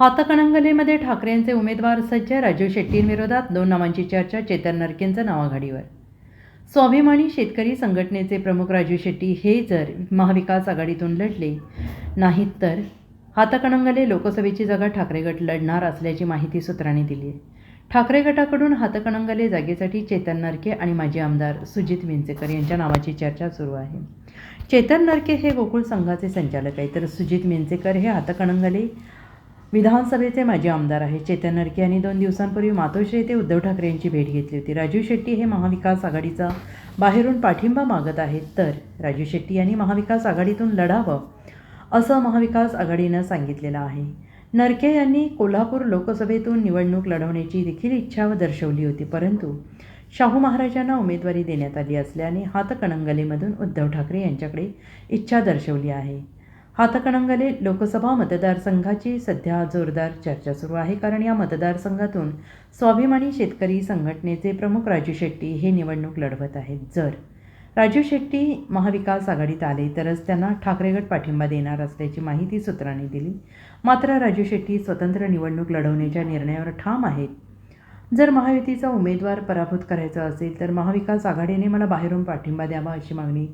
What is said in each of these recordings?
हातकणंगलेमध्ये ठाकरेंचे उमेदवार सज्ज राजू शेट्टींविरोधात दोन नावांची चर्चा चेतन नरकेंचं नावाघाडीवर स्वाभिमानी शेतकरी संघटनेचे प्रमुख राजू शेट्टी हे जर महाविकास आघाडीतून लढले नाहीत तर हातकणंगले लोकसभेची जागा ठाकरे गट लढणार असल्याची माहिती सूत्रांनी दिली आहे. ठाकरे गटाकडून हातकणंगले जागेसाठी चेतन नरके आणि माजी आमदार सुजित विंचेकर यांच्या नावाची चर्चा सुरू आहे. चेतन नरके हे गोकुळ संघाचे संचालक आहेत तर सुजित मिंचेकर हे हातकणंगले विधानसभेचे माजी आमदार आहेत. चेतन नरके यांनी दोन दिवसांपूर्वी मातोश्री येथे उद्धव ठाकरे यांची भेट घेतली होती. राजू शेट्टी हे महाविकास आघाडीचा बाहेरून पाठिंबा मागत आहेत. तर राजू शेट्टी यांनी महाविकास आघाडीतून लढावं असं महाविकास आघाडीनं सांगितलेलं आहे. नरके यांनी कोल्हापूर लोकसभेतून निवडणूक लढवण्याची देखील इच्छा दर्शवली होती. परंतु शाहू महाराजांना उमेदवारी देण्यात आली असल्याने हातकणंगलेमधून उद्धव ठाकरे यांच्याकडे इच्छा दर्शवली आहे. हातकणंगले लोकसभा मतदारसंघाची सध्या जोरदार चर्चा सुरू आहे. कारण या मतदारसंघातून स्वाभिमानी शेतकरी संघटनेचे प्रमुख राजू शेट्टी हे निवडणूक लढवत आहेत. जर राजू शेट्टी महाविकास आघाडीत आले तरच त्यांना ठाकरेगट पाठिंबा देणार असल्याची माहिती सूत्रांनी दिली. मात्र राजू शेट्टी स्वतंत्र निवडणूक लढवण्याच्या निर्णयावर ठाम आहेत. जर महायुतीचा उमेदवार पराभूत करायचा असेल तर महाविकास आघाडीने मला बाहेरून पाठिंबा द्यावा अशी मागणी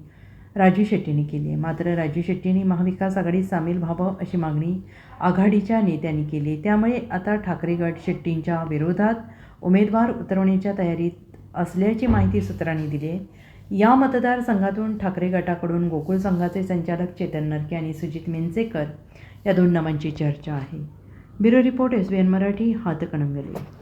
राजू शेट्टींनी केली आहे. मात्र राजू शेट्टींनी महाविकास आघाडीत सामील व्हावं अशी मागणी आघाडीच्या नेत्यांनी केली. त्यामुळे आता ठाकरे गट शेट्टींच्या विरोधात उमेदवार उतरवण्याच्या तयारीत असल्याची माहिती सूत्रांनी दिली आहे. या मतदारसंघातून ठाकरे गटाकडून गोकुळ संघाचे संचालक चेतन नरके आणि सुजित मिंचेकर या दोन नावांची चर्चा आहे. Bureau report S B N Marathi Hatkanangale